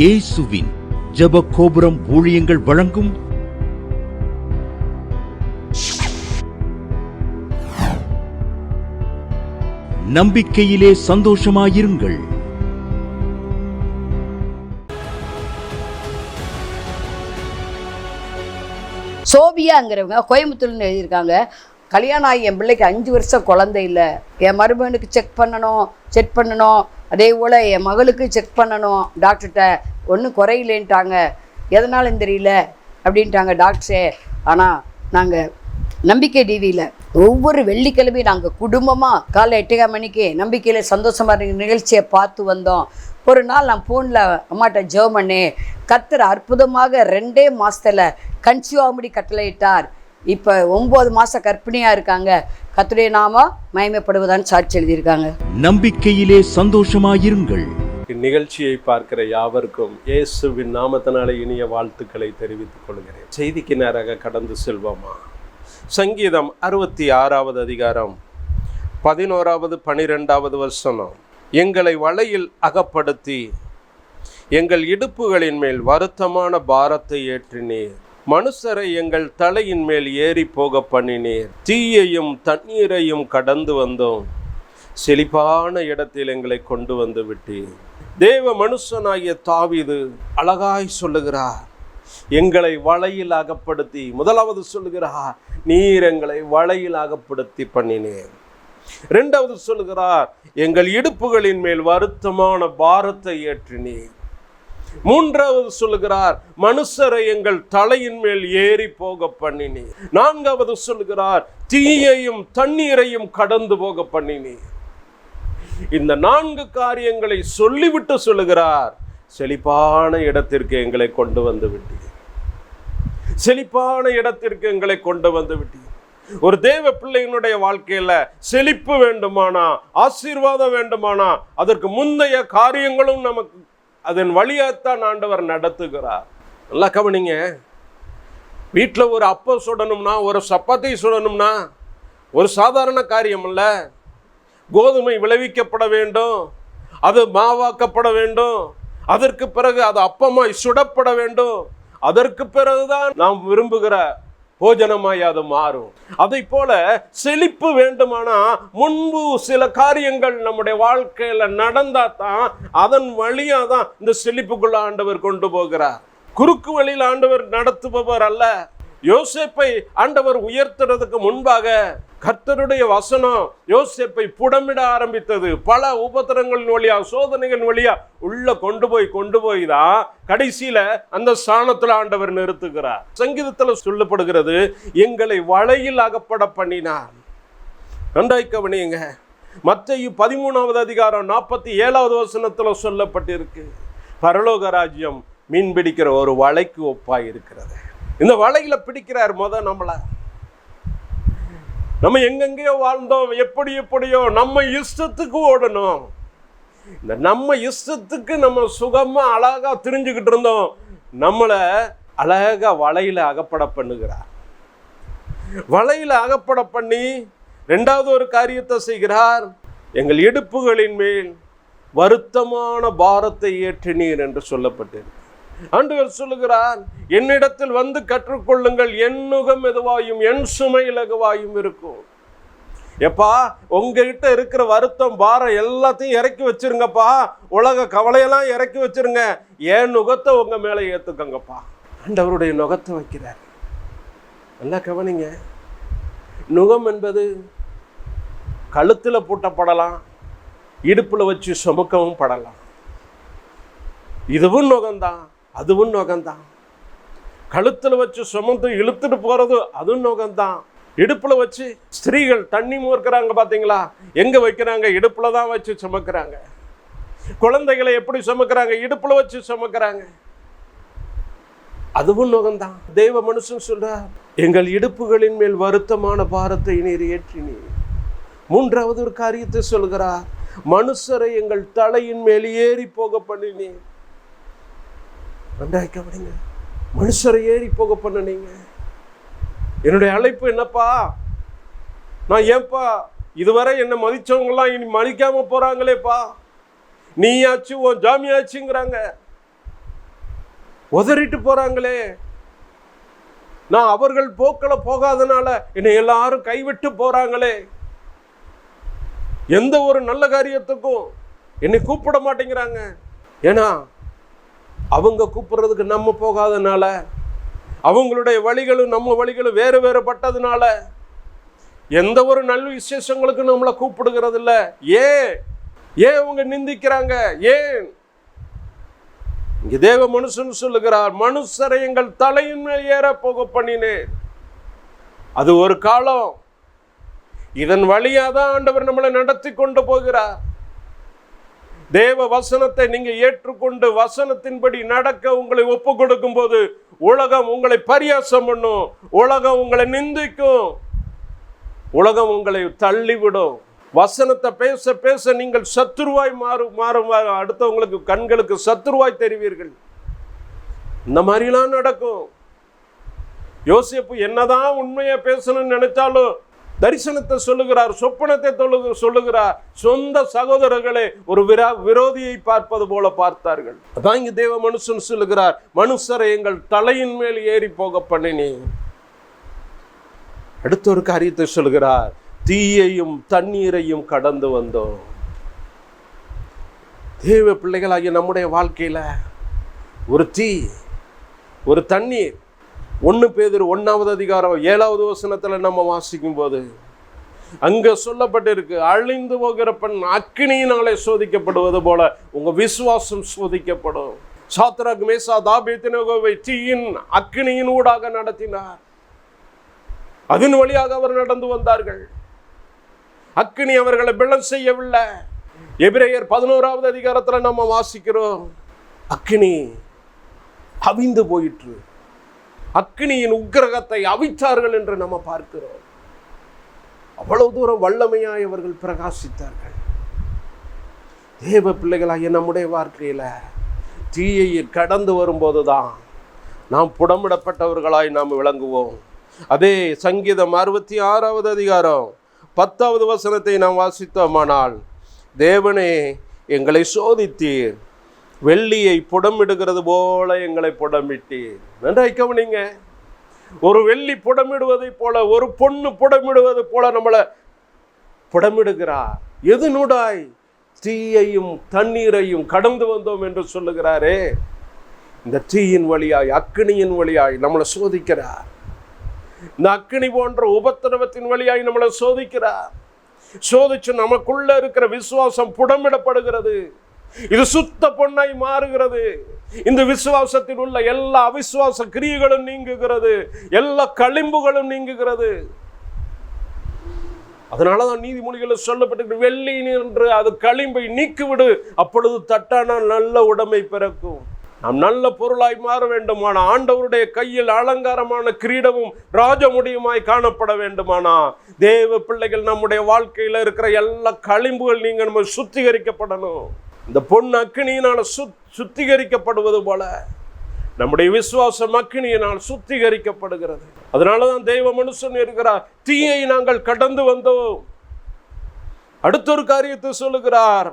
இயேசுவின் ஜெப கோபுரம் ஊழியங்கள் வழங்கும் நம்பிக்கையிலே சந்தோஷமாயிருங்கள். சோபியாங்கிறவங்க கோயம்புத்தூர்னு எழுதியிருக்காங்க கல்யாணம் ஆகி என் பிள்ளைக்கு அஞ்சு வருஷம் குழந்தை இல்லை. என் மருமகனுக்கு செக் பண்ணணும் செக் பண்ணணும். அதே போல் என் மகளுக்கு செக் பண்ணணும் டாக்டர்கிட்ட. ஒன்றும் குறையிலேன்ட்டாங்க. எதனாலும் தெரியல? அப்படின்ட்டாங்க டாக்டரே. ஆனால் நாங்கள் நம்பிக்கை டிவியில் ஒவ்வொரு வெள்ளிக்கிழமையும் நாங்கள் குடும்பமாக காலை எட்டே மணிக்கு நம்பிக்கையில் சந்தோஷமாக இருக்கிற நிகழ்ச்சியை பார்த்து வந்தோம். ஒரு நாள் நான் ஃபோனில் அம்மாட்ட ஜெபம் பண்ணேன் கத்துற அற்புதமாக ரெண்டே மாதத்தில் கன்சியூ கட்டளையிட்டார். இப்போ ஒம்பது மாதம் கற்பிணியாக இருக்காங்க. கத்துடைய நாம மயமைப்படுவதான்னு சாட்சி எழுதியிருக்காங்க. நம்பிக்கையிலே சந்தோஷமாயிருங்கள். நிகழ்ச்சியை பார்க்கிற யாவருக்கும் இயேசுவின் நாமத்தினாலே இனிய வாழ்த்துக்களை தெரிவித்துக் கொள்கிறேன். செய்திக்கு நேராக கடந்து செல்வோமா? சங்கீதம் அறுபத்தி ஆறாவது அதிகாரம் பதினோராவது பனிரெண்டாவது வசனம். எங்களை வலையில் அகப்படுத்தி எங்கள் இடுப்புகளின் மேல் வருத்தமான பாரத்தை ஏற்றினீர். மனுஷரை எங்கள் தலையின் மேல் ஏறி போக பண்ணினீர். தீயையும் தண்ணீரையும் கடந்து வந்தோம். செழிப்பான இடத்தில் எங்களை கொண்டு வந்து விட்டீர். தேவ மனுஷனாகிய தாவிது அழகாய் சொல்லுகிறார் எங்களை வலையில் அகப்படுத்தி முதலாவது சொல்லுகிறார் நீர் எங்களை வலையில் அகப்படுத்தி பண்ணினேன் இரண்டாவது சொல்லுகிறார் எங்கள் இடுப்புகளின் மேல் வருத்தமான பாரத்தை ஏற்றினீர். மூன்றாவது சொல்லுகிறார் மனுஷரை எங்கள் தலையின் மேல் ஏறி போக பண்ணினீர். நான்காவது சொல்லுகிறார் தீயையும் தண்ணீரையும் கடந்து போக பண்ணினீர். இந்த நான்கு காரியங்களை சொல்லிவிட்டு சொல்லுகிறார். செழிப்பான இடத்திற்கு எங்களை கொண்டு வந்து விட்டீர். செழிப்பான இடத்திற்கு எங்களை கொண்டு வந்து விட்டீர். ஒரு தேவ பிள்ளையினுடைய வாழ்க்கையில செழிப்பு வேண்டுமானா ஆசீர்வாதம் வேண்டுமானா அதற்கு முந்தைய காரியங்களும் நமக்கு அதன் வழியாகத்தான் ஆண்டவர் நடத்துகிறார். நல்லா கவனிங்க. வீட்டில் ஒரு அப்பம் சுடணும்னா ஒரு சப்பாத்தி சுடணும்னா ஒரு சாதாரண காரியம் இல்லை கோதுமை விளைவிக்கப்பட வேண்டும் அது மாவாக்கப்பட வேண்டும் அதற்கு பிறகு அது அப்பமாய் சுடப்பட வேண்டும். அதற்கு பிறகுதான் நாம் விரும்புகிற போஜனமாய் அது மாறும். அதை போல செழிப்பு வேண்டுமானா முன்பு சில காரியங்கள் நம்முடைய வாழ்க்கையில நடந்தா தான் அதன் வழியா தான் இந்த செழிப்புக்குள்ள ஆண்டவர் கொண்டு போகிறார். குறுக்கு வழியில் ஆண்டவர் நடத்துபவர் அல்ல. யோசேப்பை ஆண்டவர் உயர்த்துறதுக்கு முன்பாக கர்த்தருடைய வசனம் யோசேப்பை புடமிட ஆரம்பித்தது. பல உபத்திரங்களின் வழியா சோதனைகள் வழியா உள்ள கொண்டு போய் கொண்டு போய் தான் கடைசியில அந்த ஸ்தானத்துல ஆண்டவர் நிறுத்துகிறார். சங்கீதத்துல சொல்லப்படுகிறது எங்களை வலையில் அகப்பட பண்ணினார். நன்றாய் கவனியுங்க. மத்திய பதிமூணாவது அதிகாரம் நாற்பத்தி ஏழாவது வசனத்துல சொல்லப்பட்டிருக்கு. பரலோக ராஜ்யம் மீன் பிடிக்கிற ஒரு வலைக்கு ஒப்பாய் இருக்கிறது இந்த வலையில பிடிக்கிறார் முத நம்மள. நம்ம எங்கெங்கேயோ வாழ்ந்தோம் எப்படி எப்படியோ நம்ம இஷ்டத்துக்கு ஓடணும். இந்த நம்ம இஷ்டத்துக்கு நம்ம சுகமா அழகா திரிஞ்சுக்கிட்டு இருந்தோம். நம்மளை அழகா வலையில அகப்பட பண்ணுகிறார். வலையில அகப்பட பண்ணி ரெண்டாவது ஒரு காரியத்தை செய்கிறார். எங்கள் இடுப்புகளின் மேல் வருத்தமான பாரத்தை ஏற்றினீர் என்று சொல்லப்பட்டிருக்கு. ஆண்டவர் சொல்லுகிறார் என்னிடத்தில் வந்து கற்றுக்கொள்ளுங்கள் என் நுகம் எதுவாயும் என் சுமை இலகுவாயும் இருக்கும். எப்பா உங்ககிட்ட இருக்கிற வருத்தம் பாரம் எல்லாத்தையும் இறக்கி வச்சிருங்கப்பா. உலக கவலையெல்லாம் இறக்கி வச்சிருங்க. என் நுகத்தை உங்க மேலே ஏத்துக்கங்கப்பா. ஆண்டவருடைய நுகத்தை வைக்கிறார். நல்லா கவனிங்க. நுகம் என்பது கழுத்தில் பூட்டப்படலாம் இடுப்பில் வச்சு சுமக்கவும் படலாம். இதுவும் நுகம்தான். அதுவும் நோகம்தான் கழுத்தில் வச்சு சுமந்து இழுத்துட்டு போகிறது அதுவும் நோகம்தான் இடுப்பில் வச்சு ஸ்திரீகள் தண்ணி மூர்க்கிறாங்க பார்த்தீங்களா எங்கே வைக்கிறாங்க? இடுப்பில் தான் வச்சு சுமக்கிறாங்க. குழந்தைகளை எப்படி சுமக்கிறாங்க? இடுப்பில் வச்சு சுமக்கிறாங்க. அதுவும் நுகம்தான் தெய்வ மனுஷன் சொல்றார் எங்கள் இடுப்புகளின் மேல் வருத்தமான பாரத்தை நீர் ஏற்றினீர். மூன்றாவது ஒரு காரியத்தை சொல்கிறார் மனுஷரை எங்கள் தலையின் மேல் ஏறி போக பண்ணினீர். நன்றாய் மனுஷரை ஏறி போக பண்ணுனீங்க என்னுடைய அழைப்பு என்னப்பா? நான் ஏன்பா? இதுவரை என்னை மதிச்சவங்கலாம் இனி மதிக்காம போறாங்களேப்பா. நீயாச்சு உன் ஜாமியாச்சுங்கிறாங்க. உதறிட்டு போறாங்களே. நான் அவர்கள் போக்கில் போகாதனால என்னை எல்லாரும் கைவிட்டு போறாங்களே. எந்த ஒரு நல்ல காரியத்துக்கும் என்னை கூப்பிட மாட்டேங்கிறாங்க. ஏன்னா அவங்க கூப்பிட்றதுக்கு நம்ம போகாதனால அவங்களுடைய வழிகளும் நம்ம வழிகளும் வேறு வேறுபட்டதுனால எந்த ஒரு நல்ல விசேஷங்களுக்கும் நம்மளை கூப்பிடுகிறது இல்லை ஏன்? ஏன் அவங்க நிந்திக்கிறாங்க? ஏன்? இங்கே தேவ மனுஷன் சொல்லுகிறார் மனுஷரை எங்கள் தலையின் மேல் ஏற போக பண்ணினேன். அது ஒரு காலம். இதன் வழியாக தான் ஆண்டவர் நம்மளை நடத்தி கொண்டு போகிறார். தேவ வசனத்தை நீங்க ஏற்றுக்கொண்டு வசனத்தின்படி நடக்க உங்களை ஒப்பு கொடுக்கும் போது உலகம் உங்களை பரியாசம் பண்ணும். உலகம் உங்களை நிந்திக்கும். உலகம் உங்களை தள்ளிவிடும். வசனத்தை பேச பேச நீங்கள் சத்துருவாய் மாறு மாறும் அடுத்தவங்களுக்கு கண்களுக்கு சத்துருவாய் தெரிவீர்கள். இந்த மாதிரிலாம் நடக்கும். யோசிப்பு என்னதான் உண்மையை பேசணும்னு நினைச்சாலும் தரிசனத்தை சொல்லுகிறார் சொப்பனத்தை தொழு சொல்லுகிறார். சொந்த சகோதரர்களே ஒரு விரா விரோதியை பார்ப்பது போல பார்த்தார்கள். அதான் இங்கு தேவ மனுஷன் சொல்லுகிறார் மனுஷரை எங்கள் தலையின் மேல் ஏறி போக பண்ணினி அடுத்த ஒரு காரியத்தை சொல்லுகிறார் தீயையும் தண்ணீரையும் கடந்து வந்தோம். தேவ பிள்ளைகளாகிய நம்முடைய வாழ்க்கையில் ஒரு தீ ஒரு தண்ணீர் ஒன்று பேதர் ஒன்றாவது அதிகாரம் ஏழாவது வசனத்தில் நம்ம வாசிக்கும் போது அங்கே சொல்லப்பட்டிருக்கு அழிந்து போகிற பெண் அக்னியினாலே சோதிக்கப்படுவது போல உங்கள் விசுவாசம் சோதிக்கப்படும். சாத்ராக் மேசா தாபேத்தினோவை தீயின் அக்னியின் ஊடாக நடத்தினார். அதன் வழியாக அவர் நடந்து வந்தார்கள். அக்கினி அவர்களை பிளம் செய்யவில்லை. எபிரேயர் பதினோராவது அதிகாரத்தில் நம்ம வாசிக்கிறோம். அக்கினி அவிந்து போயிற்று. அக்னியின் உக்கிரகத்தை அவித்தார்கள் என்று நம்ம பார்க்கிறோம். அவ்வளவு தூரம் வல்லமையாய் அவர்கள் பிரகாசித்தார்கள். தேவ பிள்ளைகளாகிய நம்முடைய வாழ்க்கையில் தீயை கடந்து வரும்போதுதான் நாம் புடமிடப்பட்டவர்களாய் நாம் விளங்குவோம். அதே சங்கீதம் அறுபத்தி ஆறாவது அதிகாரம் பத்தாவது வசனத்தை நாம் வாசித்தோமானால் தேவனே எங்களை சோதித்தீர். வெள்ளியை புடமிடுகிறது போல எங்களை புடமிட்டீர். நன்றாய் கவனிங்க. ஒரு வெள்ளி புடமிடுவதைப் போல ஒரு பொண்ணு புடமிடுவது போல நம்மளை புடமிடுகிறார். எது நூடாய்? தீயையும் தண்ணீரையும் கடந்து வந்தோம் என்று சொல்லுகிறாரே. இந்த தீயின் வழியாய் அக்கினியின் வழியாய் நம்மளை சோதிக்கிறார். இந்த அக்கினி போன்ற உபத்திரவத்தின் வழியாய் நம்மளை சோதிக்கிறார். சோதிச்சு நமக்குள்ள இருக்கிற விசுவாசம் புடமிடப்படுகிறது. இது சுத்த பொண்ணாய் மாறுகிறது. இந்த விசுவாசத்தில் உள்ள எல்லா அவிசுவாச கிரியைகளும் நீங்குகிறது. எல்லா களிம்புகளும் நீங்குகிறது. அதனாலதான் நீதிமொழிகளில் சொல்லப்பட்டு வெள்ளி என்று அது களிம்பை நீக்கிவிடு அப்பொழுது தட்டான நல்ல உடமை பிறக்கும். நாம் நல்ல பொருளாய் மாற வேண்டுமானா ஆண்டவருடைய கையில் அலங்காரமான கிரீடமும் ராஜமுடியுமாய் காணப்பட வேண்டுமானா? தேவ பிள்ளைகள் நம்முடைய வாழ்க்கையில் இருக்கிற எல்லா களிம்புகள் நீங்க நம்ம சுத்திகரிக்கப்படணும். இந்த பொன் அக்னியினால் சுத் சுத்திகரிக்கப்படுவது போல நம்முடைய விசுவாசம் அக்கினியினால் சுத்திகரிக்கப்படுகிறது. அதனால தான் தெய்வ மனுஷன் இருக்கிறார் தீயை நாங்கள் கடந்து வந்தோம். அடுத்த ஒரு காரியத்தை சொல்லுகிறார்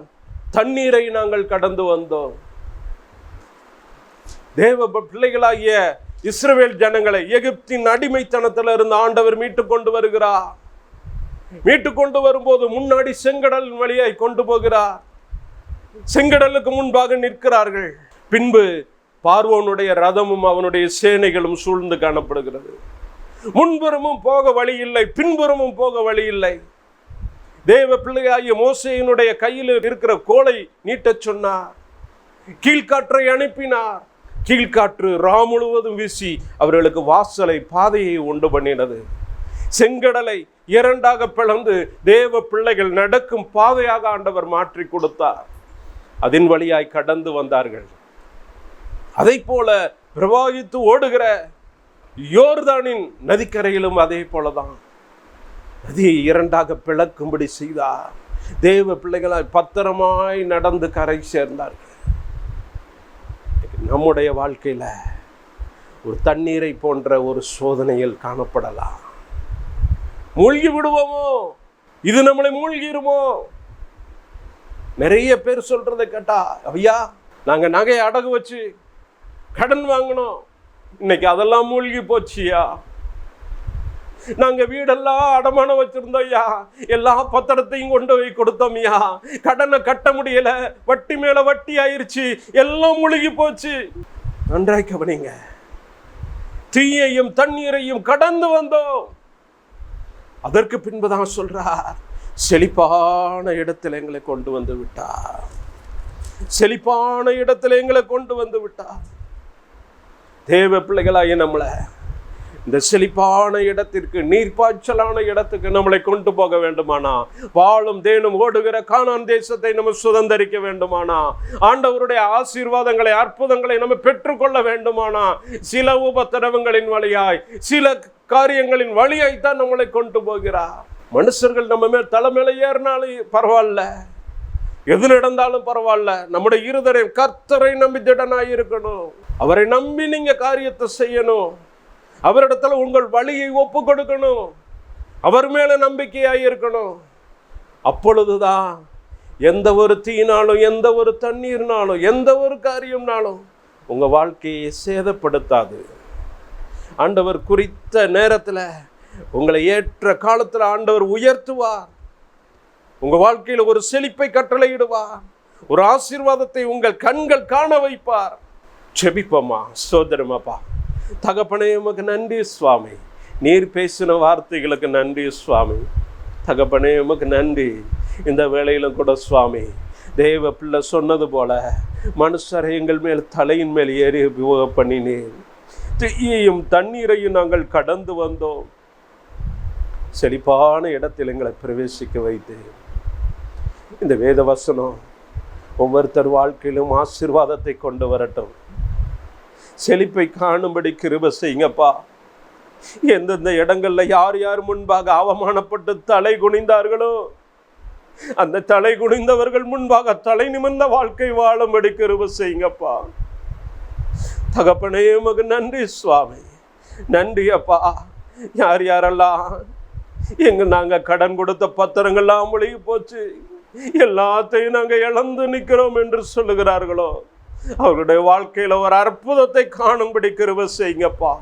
தண்ணீரை நாங்கள் கடந்து வந்தோம். தேவ பிள்ளைகளாகிய இஸ்ரவேல் ஜனங்களை எகிப்தின் அடிமைத்தனத்தில் இருந்து ஆண்டவர் மீட்டு கொண்டு வருகிறார். மீட்டு கொண்டு வரும்போது முன்னாடி செங்கடல் வழியாய் கொண்டு போகிறார். செங்கடலுக்கு முன்பாக நிற்கிறார்கள். பின்பு பார்வோனுடைய ரதமும் அவனுடைய சேனைகளும் சூழ்ந்து காணப்படுகிறது. முன்புறமும் போக வழி இல்லை பின்புறமும் போக வழி இல்லை. தேவ பிள்ளையாகிய மோசையினுடைய கையில் இருக்கிற கோலை நீட்டச் சொன்னார். கீழ்காற்றை அனுப்பினார். கீழ்காற்று ரா முழுவதும் வீசி அவர்களுக்கு வாசலை பாதையை உண்டு பண்ணினது. செங்கடலை இரண்டாக பிளந்து தேவ பிள்ளைகள் நடக்கும் பாதையாக ஆண்டவர் மாற்றி கொடுத்தார். அதன் வழியாய் கடந்து வந்தார்கள். அதை போல பிரவாகித்து ஓடுகிற யோர்தானின் நதிக்கரையிலும் அதே போலதான். நதியை இரண்டாக பிளக்கும்படி செய்தார். தேவ பிள்ளைகளாய் பத்திரமாய் நடந்து கரை சேர்ந்தார்கள். நம்முடைய வாழ்க்கையில ஒரு தண்ணீரை போன்ற ஒரு சோதனையில் காணப்படலாம். மூழ்கி விடுவோமோ? இது நம்மளை மூழ்கிருமோ? நிறைய பேர் சொல்கிறத கேட்டா ஐயா நாங்கள் நகையை அடகு வச்சு கடன் வாங்கினோம். இன்னைக்கு அதெல்லாம் மூழ்கி போச்சியா நாங்க வீடெல்லாம் அடமானம் வச்சிருந்தோம்யா எல்லா பத்திரத்தையும் கொண்டு போய் கொடுத்தோம்யா கடனை கட்ட முடியல. வட்டி மேல வட்டி ஆயிருச்சு. எல்லாம் முழுகி போச்சு. நன்றாய் கவனிங்க. தீயையும் தண்ணீரையும் கடந்து வந்தோம். அதற்கு பின்புதான் சொல்றார் செழிப்பான இடத்தில் எங்களை கொண்டு வந்து விட்டார். செழிப்பான இடத்துல எங்களை கொண்டு வந்து விட்டார். தேவ பிள்ளைகளாகி நம்மளை இந்த செழிப்பான இடத்திற்கு நீர்ப்பாய்ச்சலான இடத்துக்கு நம்மளை கொண்டு போக வேண்டுமானா? வாழும் தேனும் ஓடுகிற காணான் தேசத்தை நம்ம சுதந்தரிக்க வேண்டுமானா? ஆண்டவருடைய ஆசீர்வாதங்களை அற்புதங்களை நம்ம பெற்றுக்கொள்ள வேண்டுமானா? சில உபத்திரவங்களின் வழியாய் சில காரியங்களின் வழியாய்த்தான் நம்மளை கொண்டு போகிறார். மனுஷர்கள் நம்ம மேல் தலைமையில ஏறினாலும் பரவாயில்ல. எது நடந்தாலும் பரவாயில்ல. நம்முடைய இருதரை கர்த்தரை நம்பி திடனாக இருக்கணும். அவரை நம்பி நீங்கள் காரியத்தை செய்யணும். அவரிடத்துல உங்கள் வழியை ஒப்பு கொடுக்கணும். அவர் மேலே நம்பிக்கையாக இருக்கணும். அப்பொழுதுதான் எந்த ஒரு தீனாலும் எந்த ஒரு தண்ணீர்னாலும் எந்த ஒரு காரியம்னாலும் உங்கள் வாழ்க்கையை சேதப்படுத்தாது. ஆண்டவர் குறித்த நேரத்தில் உங்களை ஏற்ற காலத்தில் ஆண்டவர் உயர்த்துவார். உங்கள் வாழ்க்கையில் ஒரு செழிப்பை கட்டளையிடுவார். ஒரு ஆசீர்வாதத்தை உங்கள் கண்கள் காண வைப்பார். செபிப்பம்மா சோதரமாப்பா தகப்பனே உமக்கு நன்றி சுவாமி. நீர் பேசின வார்த்தைகளுக்கு நன்றி சுவாமி. தகப்பனே உமக்கு நன்றி. இந்த வேளையிலும் கூட சுவாமி தேவ பிள்ளை சொன்னது போல மனுஷரை எங்கள் மேல் தலையின் மேல் ஏறி உபயோக பண்ணினேன் தீயையும் தண்ணீரையும் நாங்கள் கடந்து வந்தோம். செழிப்பான இடத்தில் எங்களை பிரவேசிக்க வைத்து. இந்த வேத வசனம் ஒவ்வொருத்தர் வாழ்க்கையிலும் ஆசீர்வாதத்தை கொண்டு வரட்டும். செழிப்பை காணும்படி கிருப செய்யுங்கப்பா. எந்தெந்த இடங்கள்ல யார் யார் முன்பாக அவமானப்பட்டு தலை குனிந்தார்களோ அந்த தலை குனிந்தவர்கள் முன்பாக தலை நிமிர்ந்த வாழ்க்கை வாழும்படி கிருப செய்யுங்கப்பா. தகப்பனே மகு நன்றி சுவாமி. நன்றி அப்பா யார் யாரெல்லாம் எங்க நாங்க கடன் கொடுத்த பத்திரங்கள்லாம் முழுகி போச்சு. எல்லாத்தையும் நாங்க இழந்து நிற்கிறோம் என்று சொல்லுகிறார்களோ? அவருடைய வாழ்க்கையில ஒரு அற்புதத்தை காணும்படி கிருப செய்யுங்கப்பா.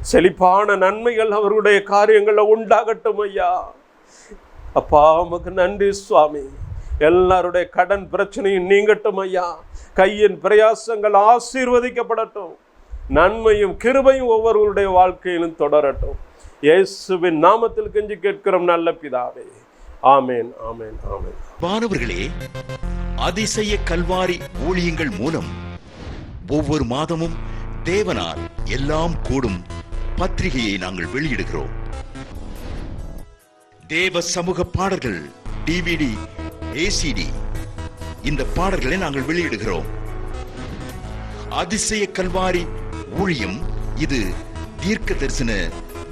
செழிப்பான நன்மைகள் அவருடைய காரியங்கள்ல உண்டாகட்டும் ஐயா. அப்பா உமக்கு நன்றி சுவாமி. எல்லாருடைய கடன் பிரச்சனையும் நீங்கட்டும் ஐயா. கையின் பிரயாசங்கள் ஆசீர்வதிக்கப்படட்டும். நன்மையும் கிருபையும் ஒவ்வொருவருடைய வாழ்க்கையிலும் தொடரட்டும். இயேசுவின் நாமத்தில் கெஞ்சி கேட்கிறோம் நல்ல பிதாவே. ஆமேன் ஆமேன் ஆமேன். மாணவர்களே அதிசய கல்வாரி ஊழியங்கள் மூலம் ஒவ்வொரு மாதமும் தேவனால் எல்லாம் கூடும் பத்திரிகையை நாங்கள் வெளியிடுகிறோம். தேவ சமூக பாடல்கள் டிவிடி ஏசிடி இந்த பாடல்களை நாங்கள் வெளியிடுகிறோம். அதிசய கல்வாரி ஊழியம் இது தீர்க்க தரிசன